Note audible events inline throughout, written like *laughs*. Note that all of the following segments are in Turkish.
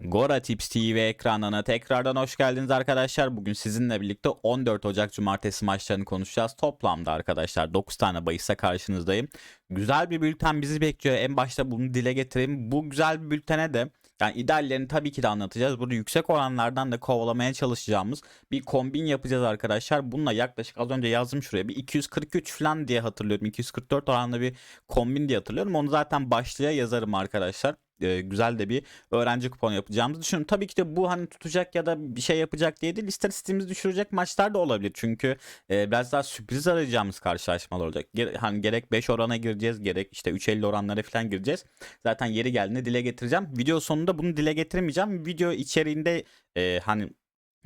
Gora Tips TV ekranına tekrardan hoş geldiniz arkadaşlar. Bugün sizinle birlikte 14 Ocak Cumartesi maçlarını konuşacağız. Toplamda arkadaşlar 9 tane bahise karşınızdayım. Güzel bir bülten bizi bekliyor. En başta bunu dile getireyim. Bu güzel bir bültene de yani ideallerini tabii ki de anlatacağız. Burada yüksek oranlardan da kovalamaya çalışacağımız bir kombin yapacağız arkadaşlar. Bununla yaklaşık az önce yazdım şuraya bir 243 falan diye hatırlıyorum. 244 oranlı bir kombin diye hatırlıyorum. Onu zaten başlığa yazarım arkadaşlar e, güzel de bir öğrenci kuponu yapacağımızı düşünüyorum. Tabii ki de bu hani tutacak ya da bir şey yapacak diye değil istatistiğimizi düşürecek maçlar da olabilir. Çünkü e, biraz daha sürpriz arayacağımız karşılaşmalar olacak. Hani gerek 5 orana gireceğiz gerek işte 3.50 oranlara falan gireceğiz. Zaten yeri geldiğinde dile getireceğim. Video sonunda bunu dile getirmeyeceğim. Video içeriğinde e, hani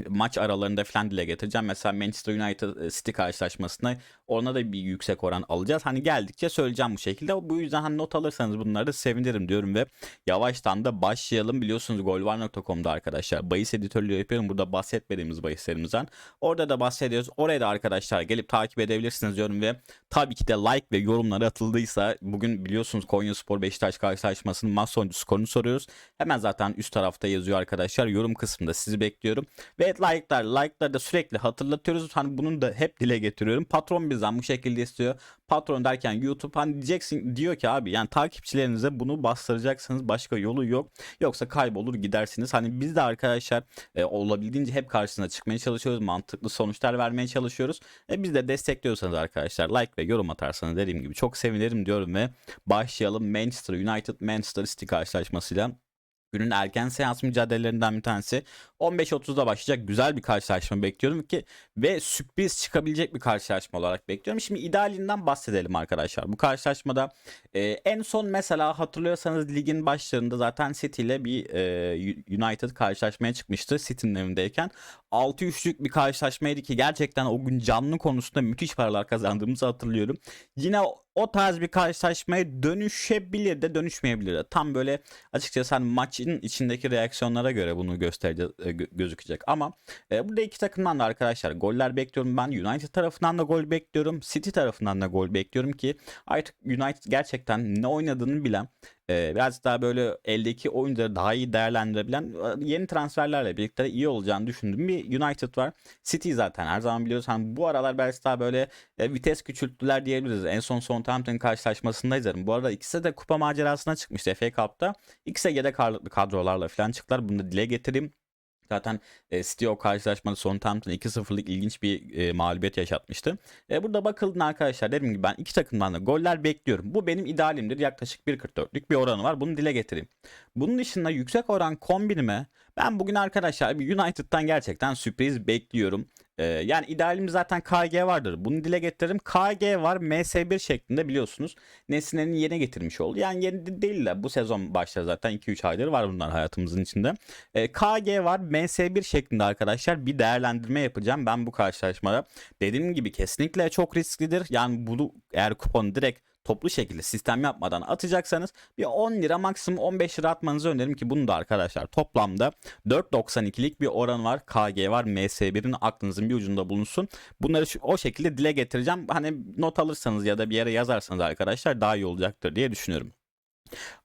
maç aralarında falan dile getireceğim. Mesela Manchester United e, City karşılaşmasına ona da bir yüksek oran alacağız. Hani geldikçe söyleyeceğim bu şekilde. Bu yüzden hani not alırsanız bunları da sevinirim diyorum ve yavaştan da başlayalım. Biliyorsunuz golvar.com'da arkadaşlar bahis editörlüğü yapıyorum. Burada bahsetmediğimiz bahislerimizden. Orada da bahsediyoruz. Oraya da arkadaşlar gelip takip edebilirsiniz diyorum ve tabii ki de like ve yorumları atıldıysa bugün biliyorsunuz Konya Spor Beşiktaş karşılaşmasının maç sonucu skorunu soruyoruz. Hemen zaten üst tarafta yazıyor arkadaşlar. Yorum kısmında sizi bekliyorum. Ve like'lar, like'lar da sürekli hatırlatıyoruz. Hani bunu da hep dile getiriyorum. Patron bizden bu şekilde istiyor. Patron derken YouTube hani diyeceksin diyor ki abi yani takipçilerinize bunu bastıracaksınız. Başka yolu yok. Yoksa kaybolur gidersiniz. Hani biz de arkadaşlar e, olabildiğince hep karşısına çıkmaya çalışıyoruz. Mantıklı sonuçlar vermeye çalışıyoruz. E, biz de destekliyorsanız arkadaşlar like ve yorum atarsanız dediğim gibi çok sevinirim diyorum ve başlayalım Manchester United Manchester City karşılaşmasıyla. Günün erken seans mücadelelerinden bir tanesi. 15.30'da başlayacak güzel bir karşılaşma bekliyorum ki ve sürpriz çıkabilecek bir karşılaşma olarak bekliyorum. Şimdi idealinden bahsedelim arkadaşlar. Bu karşılaşmada e, en son mesela hatırlıyorsanız ligin başlarında zaten City ile bir e, United karşılaşmaya çıkmıştı City'nin evindeyken. 6-3'lük bir karşılaşmaydı ki gerçekten o gün canlı konusunda müthiş paralar kazandığımızı hatırlıyorum. Yine o tarz bir karşılaşmaya dönüşebilir de dönüşmeyebilir de. Tam böyle açıkçası hani maçın içindeki reaksiyonlara göre bunu göstereceğiz e, gö- gözükecek. Ama e, burada iki takımdan da arkadaşlar goller bekliyorum. Ben United tarafından da gol bekliyorum. City tarafından da gol bekliyorum ki artık United gerçekten ne oynadığını bilen e, biraz daha böyle eldeki oyuncuları daha iyi değerlendirebilen e, yeni transferlerle birlikte iyi olacağını düşündüğüm bir United var. City zaten her zaman biliyoruz. Hani bu aralar belki daha böyle e, vites küçülttüler diyebiliriz. En son Southampton karşılaşmasında izledim. Bu arada ikisi de kupa macerasına çıkmıştı FA Cup'ta. İkisi de yedek ağırlıklı kadrolarla falan çıktılar. Bunu da dile getireyim. Zaten e, City o karşılaşmada Southampton 2-0'lık ilginç bir e, mağlubiyet yaşatmıştı. E, burada bakıldığında arkadaşlar dediğim gibi ben iki takımdan da goller bekliyorum. Bu benim idealimdir. Yaklaşık 1.44'lük bir oranı var. Bunu dile getireyim. Bunun dışında yüksek oran kombinime ben bugün arkadaşlar bir United'dan gerçekten sürpriz bekliyorum. Ee, yani idealim zaten KG vardır. Bunu dile getiririm. KG var MS1 şeklinde biliyorsunuz. Nesne'nin yerine getirmiş oldu. Yani yeni de değil de bu sezon başlar zaten 2-3 aydır var bunlar hayatımızın içinde. Ee, KG var MS1 şeklinde arkadaşlar bir değerlendirme yapacağım ben bu karşılaşmada. Dediğim gibi kesinlikle çok risklidir. Yani bunu eğer kuponu direkt toplu şekilde sistem yapmadan atacaksanız bir 10 lira maksimum 15 lira atmanızı öneririm ki bunu da arkadaşlar toplamda 4.92'lik bir oran var. KG var. MS1'in aklınızın bir ucunda bulunsun. Bunları şu, o şekilde dile getireceğim. Hani not alırsanız ya da bir yere yazarsanız arkadaşlar daha iyi olacaktır diye düşünüyorum.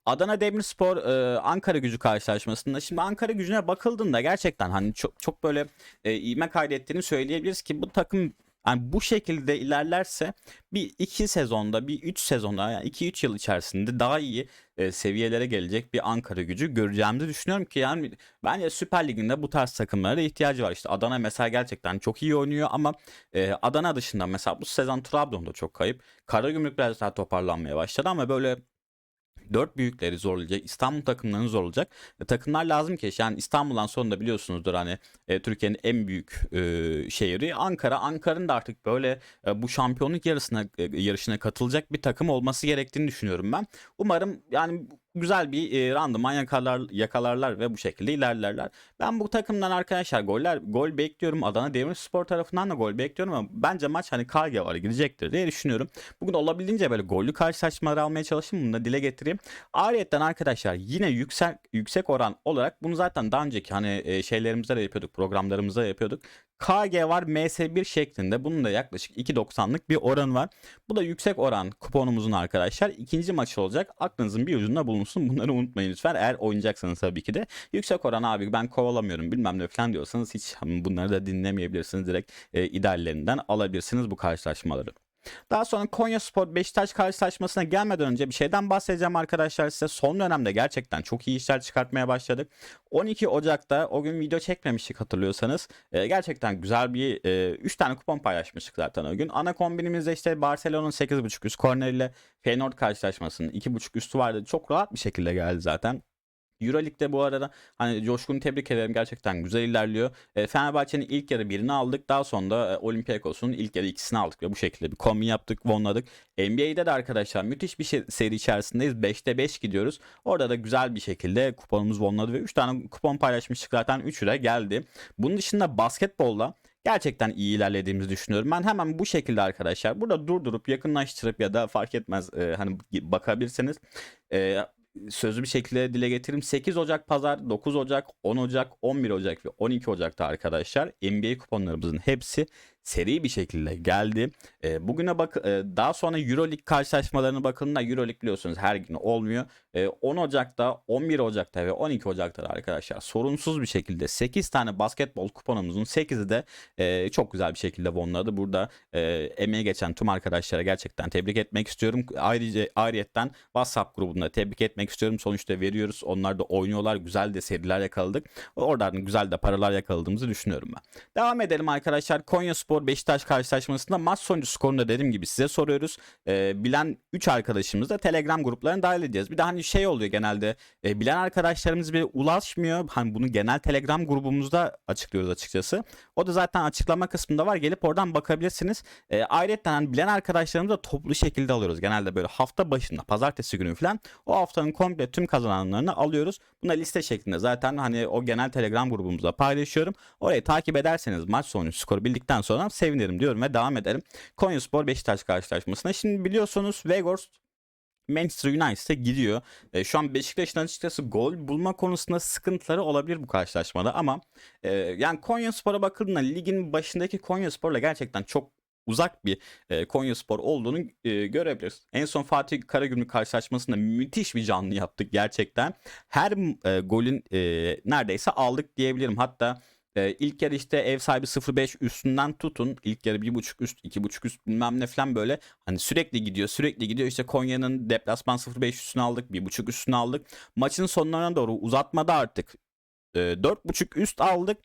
Adana Demirspor e, Ankara Gücü karşılaşmasında şimdi Ankara Gücü'ne bakıldığında gerçekten hani çok çok böyle e, ivme kaydettiğini söyleyebiliriz ki bu takım yani bu şekilde ilerlerse bir iki sezonda bir üç sezonda yani iki üç yıl içerisinde daha iyi e, seviyelere gelecek bir Ankara gücü göreceğimizi düşünüyorum ki yani bence Süper Lig'inde bu tarz takımlara da ihtiyacı var. İşte Adana mesela gerçekten çok iyi oynuyor ama e, Adana dışında mesela bu sezon Trabzon'da çok kayıp. Karagümrük biraz daha toparlanmaya başladı ama böyle dört büyükleri zorlayacak. İstanbul takımlarını zorlayacak. E, takımlar lazım ki yani İstanbul'dan sonra da biliyorsunuzdur hani e, Türkiye'nin en büyük e, şehri Ankara. Ankara'nın da artık böyle e, bu şampiyonluk yarısına e, yarışına katılacak bir takım olması gerektiğini düşünüyorum ben. Umarım yani güzel bir e, randıman yakalar, yakalarlar ve bu şekilde ilerlerler. Ben bu takımdan arkadaşlar goller gol bekliyorum. Adana Demirspor tarafından da gol bekliyorum ama bence maç hani KG var gidecektir diye düşünüyorum. Bugün olabildiğince böyle gollü karşılaşmalar almaya çalışayım. Bunu da dile getireyim. Ayrıyeten arkadaşlar yine yüksek yüksek oran olarak bunu zaten daha önceki hani e, şeylerimizde de yapıyorduk. Programlarımızda da yapıyorduk. KG var MS1 şeklinde. Bunun da yaklaşık 2.90'lık bir oran var. Bu da yüksek oran kuponumuzun arkadaşlar. ikinci maçı olacak. Aklınızın bir ucunda bulunsun. Bunları unutmayın lütfen. Eğer oynayacaksanız tabii ki de. Yüksek oran abi ben kovalamıyorum bilmem ne falan diyorsanız hiç bunları da dinlemeyebilirsiniz. Direkt e, ideallerinden alabilirsiniz bu karşılaşmaları. Daha sonra Konya Spor Beşiktaş karşılaşmasına gelmeden önce bir şeyden bahsedeceğim arkadaşlar size. Son dönemde gerçekten çok iyi işler çıkartmaya başladık. 12 Ocak'ta o gün video çekmemiştik hatırlıyorsanız. Ee, gerçekten güzel bir 3 tane kupon paylaşmıştık zaten o gün. Ana kombinimizde işte Barcelona'nın 8.5 üst korner Feyenoord karşılaşmasının 2.5 üstü vardı. Çok rahat bir şekilde geldi zaten. Euroleague'de bu arada hani Coşkun'u tebrik ederim gerçekten güzel ilerliyor. E, Fenerbahçe'nin ilk yarı birini aldık daha sonra da e, Olympiakos'un ilk yarı ikisini aldık ve bu şekilde bir kombin yaptık, vonladık. NBA'de de arkadaşlar müthiş bir şey, seri içerisindeyiz. 5'te 5 gidiyoruz. Orada da güzel bir şekilde kuponumuz vonladı ve 3 tane kupon paylaşmıştık zaten 3'ü de geldi. Bunun dışında basketbolda gerçekten iyi ilerlediğimizi düşünüyorum. Ben hemen bu şekilde arkadaşlar burada durdurup yakınlaştırıp ya da fark etmez e, hani bakabilirsiniz. E, sözlü bir şekilde dile getireyim. 8 Ocak pazar, 9 Ocak, 10 Ocak, 11 Ocak ve 12 Ocak'ta arkadaşlar NBA kuponlarımızın hepsi seri bir şekilde geldi. E, bugüne bak e, daha sonra EuroLeague karşılaşmalarına bakıldığında EuroLeague biliyorsunuz her gün olmuyor. E, 10 Ocak'ta, 11 Ocak'ta ve 12 Ocak'ta da arkadaşlar sorunsuz bir şekilde 8 tane basketbol kuponumuzun 8'i de e, çok güzel bir şekilde vonladı. Burada e, emeği geçen tüm arkadaşlara gerçekten tebrik etmek istiyorum. Ayrıca ayrıyetten WhatsApp grubunda tebrik etmek istiyorum. Sonuçta veriyoruz. Onlar da oynuyorlar. Güzel de seriler yakaladık. Oradan güzel de paralar yakaladığımızı düşünüyorum ben. Devam edelim arkadaşlar. Konya Spor Spor Beşiktaş karşılaşmasında maç sonucu skorunu da dediğim gibi size soruyoruz. E, bilen 3 arkadaşımız da Telegram gruplarına dahil edeceğiz. Bir de hani şey oluyor genelde e, bilen arkadaşlarımız bir ulaşmıyor. Hani bunu genel Telegram grubumuzda açıklıyoruz açıkçası. O da zaten açıklama kısmında var. Gelip oradan bakabilirsiniz. E, ayrıca hani bilen arkadaşlarımızı da toplu şekilde alıyoruz. Genelde böyle hafta başında pazartesi günü falan o haftanın komple tüm kazananlarını alıyoruz. Buna liste şeklinde zaten hani o genel Telegram grubumuzda paylaşıyorum. Orayı takip ederseniz maç sonucu skoru bildikten sonra sevinirim diyorum ve devam edelim. Konyaspor Beşiktaş karşılaşmasına. Şimdi biliyorsunuz Weghorst Manchester United'e gidiyor. E, şu an Beşiktaş'ın açıkçası gol bulma konusunda sıkıntıları olabilir bu karşılaşmada ama e, yani Konyaspor'a bakıldığında ligin başındaki Konyaspor'la gerçekten çok uzak bir e, Konyaspor olduğunu e, görebiliriz. En son Fatih Karagümrük karşılaşmasında müthiş bir canlı yaptık gerçekten. Her e, golün e, neredeyse aldık diyebilirim. Hatta e, ilk yarı işte ev sahibi 0-5 üstünden tutun. İlk yarı 1.5 üst, 2.5 üst bilmem ne falan böyle. Hani sürekli gidiyor, sürekli gidiyor. İşte Konya'nın deplasman 0-5 üstünü aldık, 1.5 üstünü aldık. Maçın sonlarına doğru uzatmada artık e, 4.5 üst aldık.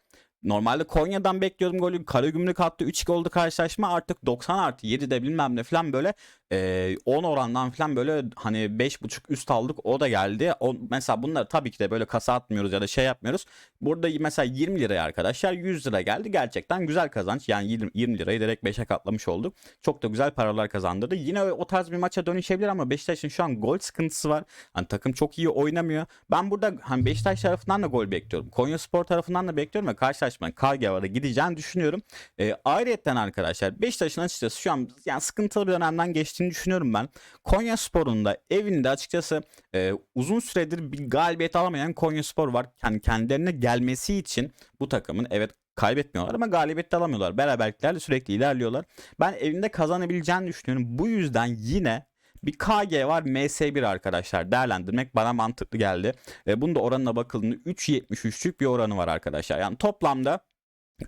Normalde Konya'dan bekliyordum golü. Karagümrük attı 3 oldu karşılaşma. Artık 90 artı 7'de bilmem ne falan böyle e, 10 orandan falan böyle hani 5.5 üst aldık. O da geldi. O, mesela bunları tabii ki de böyle kasa atmıyoruz ya da şey yapmıyoruz. Burada mesela 20 liraya arkadaşlar 100 lira geldi. Gerçekten güzel kazanç. Yani 20, 20 lirayı direkt 5'e katlamış olduk. Çok da güzel paralar kazandırdı. Yine o tarz bir maça dönüşebilir ama Beşiktaş'ın şu an gol sıkıntısı var. Hani takım çok iyi oynamıyor. Ben burada hani Beşiktaş tarafından da gol bekliyorum. Konya Spor tarafından da bekliyorum ve karşılaşmanın KGV'de gideceğini düşünüyorum. E, ayrıyetten arkadaşlar Beşiktaş'ın açıkçası şu an yani sıkıntılı bir dönemden geçtiğini düşünüyorum ben. Konya Spor'un da evinde açıkçası e, uzun süredir bir galibiyet alamayan Konya Spor var. Yani kendilerine gelmesi için bu takımın evet kaybetmiyorlar ama galibiyet de alamıyorlar. Beraberliklerle sürekli ilerliyorlar. Ben evinde kazanabileceğini düşünüyorum. Bu yüzden yine bir KG var MS1 arkadaşlar değerlendirmek bana mantıklı geldi. E, bunun da oranına bakıldığında 3.73'lük bir oranı var arkadaşlar. Yani toplamda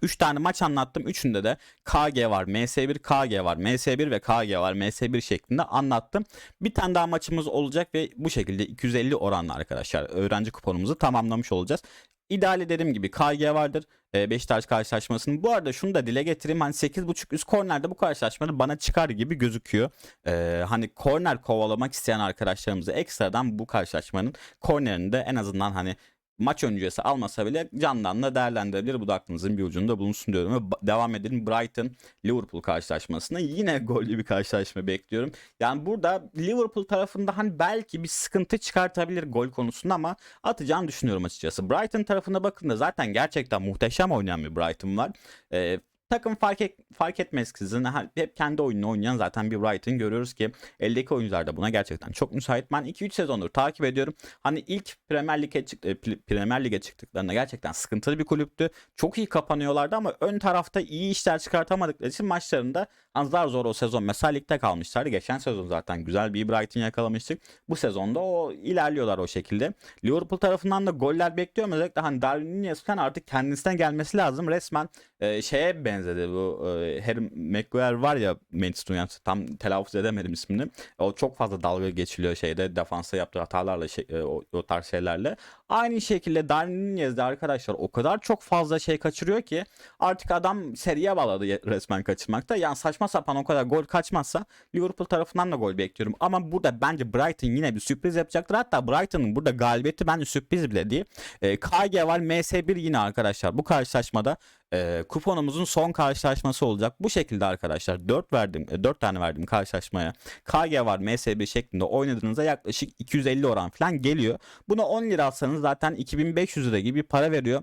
3 tane maç anlattım. Üçünde de KG var, MS1, KG var, MS1 ve KG var, MS1 şeklinde anlattım. Bir tane daha maçımız olacak ve bu şekilde 250 oranla arkadaşlar öğrenci kuponumuzu tamamlamış olacağız. İdeali dediğim gibi KG vardır. E, Beşiktaş karşılaşmasının. Bu arada şunu da dile getireyim. Hani 8.5 üst kornerde bu karşılaşmada bana çıkar gibi gözüküyor. E, hani korner kovalamak isteyen arkadaşlarımıza ekstradan bu karşılaşmanın kornerinde en azından hani maç öncesi almasa bile candan da değerlendirebilir. Bu da aklınızın bir ucunda bulunsun diyorum. Devam edelim Brighton Liverpool karşılaşmasına. Yine *laughs* gollü bir karşılaşma bekliyorum. Yani burada Liverpool tarafında hani belki bir sıkıntı çıkartabilir gol konusunda ama atacağını düşünüyorum açıkçası. Brighton tarafına bakın da zaten gerçekten muhteşem oynayan bir Brighton var. Ee, takım fark et, fark etmeksizin hep kendi oyununu oynayan zaten bir Brighton görüyoruz ki eldeki oyuncular da buna gerçekten çok müsait. Ben 2-3 sezondur takip ediyorum. Hani ilk Premier Lig'e çık e, Premier Lig'e çıktıklarında gerçekten sıkıntılı bir kulüptü. Çok iyi kapanıyorlardı ama ön tarafta iyi işler çıkartamadıkları için maçlarında zar zor o sezon mesela ligde kalmışlardı. Geçen sezon zaten güzel bir Brighton yakalamıştık. Bu sezonda o ilerliyorlar o şekilde. Liverpool tarafından da goller bekliyorum. Özellikle hani Darwin Nunez artık kendisine gelmesi lazım. Resmen e, şeye benzedi bu e, Harry Maguire var ya Manchester United tam telaffuz edemedim ismini. O çok fazla dalga geçiliyor şeyde defansa yaptığı hatalarla şey, e, o, o tarz şeylerle. Aynı şekilde Darwin Nunez arkadaşlar o kadar çok fazla şey kaçırıyor ki artık adam seriye bağladı resmen kaçırmakta. Yani saçma sapan o kadar gol kaçmazsa Liverpool tarafından da gol bekliyorum. Ama burada bence Brighton yine bir sürpriz yapacaktır. Hatta Brighton'ın burada galibiyeti bence sürpriz bile değil. E, KG var MS1 yine arkadaşlar. Bu karşılaşmada e, kuponumuzun son karşılaşması olacak. Bu şekilde arkadaşlar 4 verdim, 4 tane verdim karşılaşmaya. KG var MS1 şeklinde oynadığınızda yaklaşık 250 oran falan geliyor. Buna 10 lira atsanız zaten 2500 lira gibi para veriyor.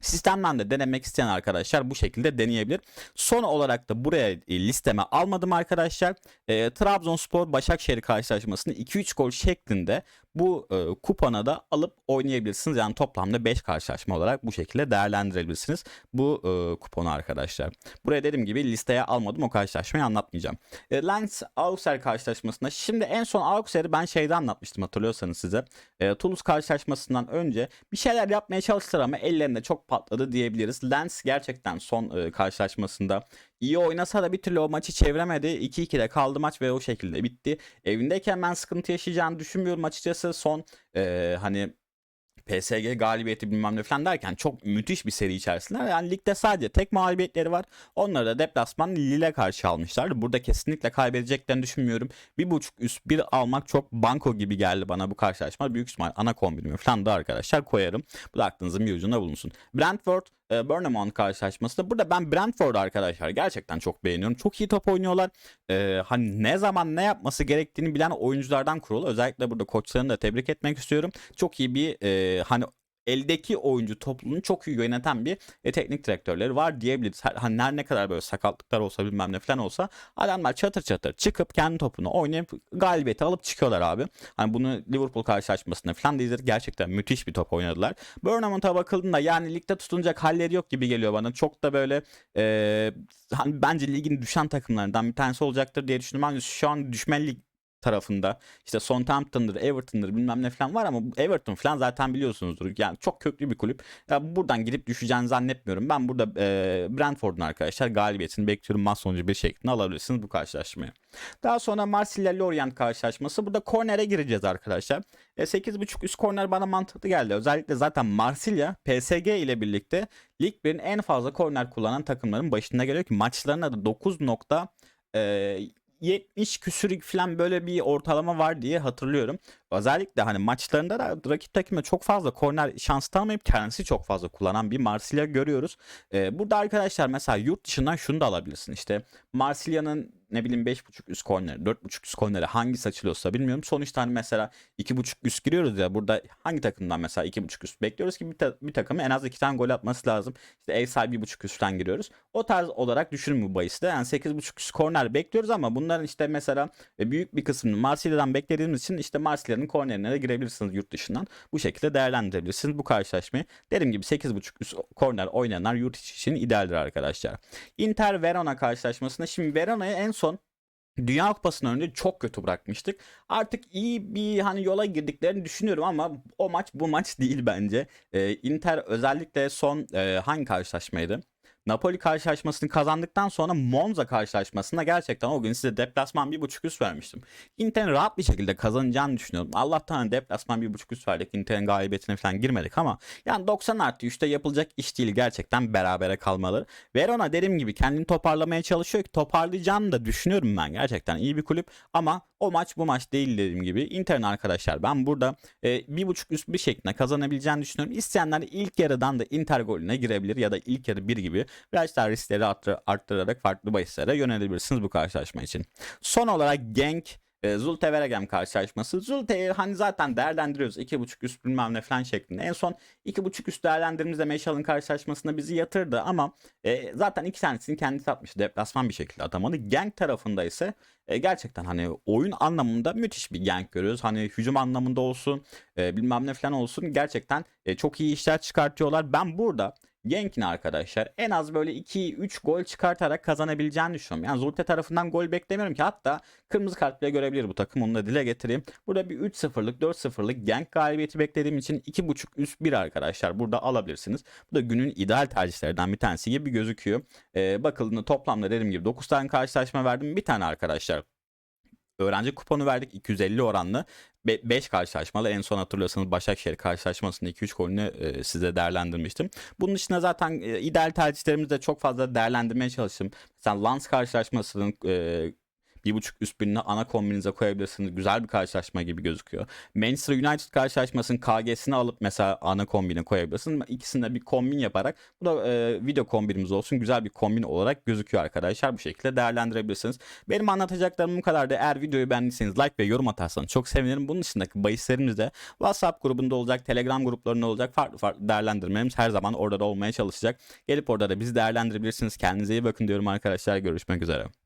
Sistemden de denemek isteyen arkadaşlar bu şekilde deneyebilir. Son olarak da buraya e, listeme almadım arkadaşlar. E, Trabzonspor Başakşehir karşılaşmasını 2-3 gol şeklinde bu e, kupona da alıp oynayabilirsiniz. Yani toplamda 5 karşılaşma olarak bu şekilde değerlendirebilirsiniz bu e, kuponu arkadaşlar. Buraya dediğim gibi listeye almadım o karşılaşmayı anlatmayacağım. E, Lens Auxerre karşılaşmasında şimdi en son Auxerre'i ben şeyde anlatmıştım hatırlıyorsanız size. E, Toulouse karşılaşmasından önce bir şeyler yapmaya çalıştılar ama ellerinde çok patladı diyebiliriz. Lens gerçekten son e, karşılaşmasında iyi oynasa da bir türlü o maçı çeviremedi. 2-2'de kaldı maç ve o şekilde bitti. Evindeyken ben sıkıntı yaşayacağını düşünmüyorum açıkçası. Son e, hani PSG galibiyeti bilmem ne falan derken çok müthiş bir seri içerisinde. Yani ligde sadece tek mağlubiyetleri var. Onları da deplasman Lille karşı almışlar. Burada kesinlikle kaybedeceklerini düşünmüyorum. Bir buçuk üst bir almak çok banko gibi geldi bana bu karşılaşma. Büyük ihtimal ana kombinimi falan da arkadaşlar koyarım. Bu da aklınızın bir ucunda bulunsun. Brentford e, Bournemouth karşılaşmasında burada ben Brentford arkadaşlar gerçekten çok beğeniyorum. Çok iyi top oynuyorlar. E, hani ne zaman ne yapması gerektiğini bilen oyunculardan kurulu. Özellikle burada koçlarını da tebrik etmek istiyorum. Çok iyi bir e, hani eldeki oyuncu topluluğunu çok iyi yöneten bir e, teknik direktörleri var diyebiliriz. Her, hani her ne kadar böyle sakatlıklar olsa bilmem ne falan olsa adamlar çatır çatır çıkıp kendi topunu oynayıp galibiyeti alıp çıkıyorlar abi. Hani bunu Liverpool karşılaşmasında falan da izledik. Gerçekten müthiş bir top oynadılar. Bournemouth'a bakıldığında yani ligde tutunacak halleri yok gibi geliyor bana. Çok da böyle e, hani bence ligin düşen takımlarından bir tanesi olacaktır diye düşünüyorum. Hani şu an düşmen lig tarafında işte Southampton'dır, Everton'dır bilmem ne falan var ama Everton falan zaten biliyorsunuzdur. Yani çok köklü bir kulüp. Ya buradan gidip düşeceğini zannetmiyorum. Ben burada e, Brentford'un arkadaşlar galibiyetini bekliyorum. Maç sonucu bir şeklinde alabilirsiniz bu karşılaşmayı. Daha sonra Marsilya Lorient karşılaşması. Burada kornere gireceğiz arkadaşlar. E, 8.5 üst korner bana mantıklı geldi. Özellikle zaten Marsilya PSG ile birlikte Lig 1'in en fazla korner kullanan takımların başında geliyor ki maçlarına da 9 nokta e, 70 küsür falan böyle bir ortalama var diye hatırlıyorum. Özellikle hani maçlarında da rakip takıma çok fazla korner şans tanımayıp kendisi çok fazla kullanan bir Marsilya görüyoruz. Ee, burada arkadaşlar mesela yurt dışından şunu da alabilirsin. İşte Marsilya'nın ne bileyim 5.5 üst korneri, 4.5 üst korneri hangisi açılıyorsa bilmiyorum. Sonuçta hani mesela 2.5 üst giriyoruz ya burada hangi takımdan mesela 2.5 üst bekliyoruz ki bir, ta- bir takımın en az 2 tane gol atması lazım. İşte ev sahibi 1.5 üstten giriyoruz. O tarz olarak düşünün bu bahiste. Yani 8.5 üst korner bekliyoruz ama bunların işte mesela e, büyük bir kısmını Marsilya'dan beklediğimiz için işte Marsilya'nın kornerine de girebilirsiniz yurt dışından. Bu şekilde değerlendirebilirsiniz bu karşılaşmayı. Dediğim gibi 8.5 üst korner oynayanlar yurt içi için idealdir arkadaşlar. Inter Verona karşılaşmasında şimdi Verona'ya en son Dünya Kupası'ndan önce çok kötü bırakmıştık. Artık iyi bir hani yola girdiklerini düşünüyorum ama o maç bu maç değil bence. Ee, Inter özellikle son e, hangi karşılaşmaydı? Napoli karşılaşmasını kazandıktan sonra Monza karşılaşmasında gerçekten o gün size deplasman bir buçuk üst vermiştim. Inter'in rahat bir şekilde kazanacağını düşünüyordum. Allah'tan hani deplasman bir buçuk üst verdik. Inter'in galibiyetine falan girmedik ama yani 90 artı 3'te yapılacak iş değil gerçekten berabere kalmaları. Verona dediğim gibi kendini toparlamaya çalışıyor ki toparlayacağını da düşünüyorum ben gerçekten iyi bir kulüp ama o maç bu maç değil dediğim gibi. Inter'in arkadaşlar ben burada e, bir buçuk üst bir şeklinde kazanabileceğini düşünüyorum. İsteyenler ilk yarıdan da Inter golüne girebilir ya da ilk yarı bir gibi biraz daha riskleri arttır- arttırarak farklı bahislere yönelebilirsiniz bu karşılaşma için. Son olarak Genk E, Zulte Veregem karşılaşması. Zulte'yi hani zaten değerlendiriyoruz. 2.5 üst bilmem ne falan şeklinde. En son 2.5 üst değerlendirdiğimizde Meşal'ın karşılaşmasında bizi yatırdı ama e, zaten iki tanesini kendisi atmıştı. Deplasman bir şekilde atamadı. Genk tarafında ise e, gerçekten hani oyun anlamında müthiş bir Genk görüyoruz. Hani hücum anlamında olsun e, bilmem ne falan olsun gerçekten e, çok iyi işler çıkartıyorlar. Ben burada Genk'in arkadaşlar en az böyle 2-3 gol çıkartarak kazanabileceğini düşünüyorum. Yani Zulte tarafından gol beklemiyorum ki hatta kırmızı kart bile görebilir bu takım onu da dile getireyim. Burada bir 3-0'lık 4-0'lık Genk galibiyeti beklediğim için 2.5 üst 1 arkadaşlar burada alabilirsiniz. Bu da günün ideal tercihlerinden bir tanesi gibi gözüküyor. Ee, bakıldığında toplamda dediğim gibi 9 tane karşılaşma verdim. Bir tane arkadaşlar öğrenci kuponu verdik 250 oranlı. 5 karşılaşmalı en son hatırlıyorsanız Başakşehir karşılaşmasında 2-3 golünü e, size değerlendirmiştim. Bunun dışında zaten e, ideal tercihlerimizi de çok fazla değerlendirmeye çalıştım. Mesela Lens karşılaşmasının e, bir buçuk üst birine ana kombinize koyabilirsiniz. Güzel bir karşılaşma gibi gözüküyor. Manchester United karşılaşmasının KG'sini alıp mesela ana kombine koyabilirsiniz. İkisini de bir kombin yaparak bu da e, video kombinimiz olsun. Güzel bir kombin olarak gözüküyor arkadaşlar. Bu şekilde değerlendirebilirsiniz. Benim anlatacaklarım bu kadar da eğer videoyu beğendiyseniz like ve yorum atarsanız çok sevinirim. Bunun dışındaki bahislerimiz de WhatsApp grubunda olacak, Telegram gruplarında olacak. Farklı farklı değerlendirmelerimiz her zaman orada da olmaya çalışacak. Gelip orada da bizi değerlendirebilirsiniz. Kendinize iyi bakın diyorum arkadaşlar. Görüşmek üzere.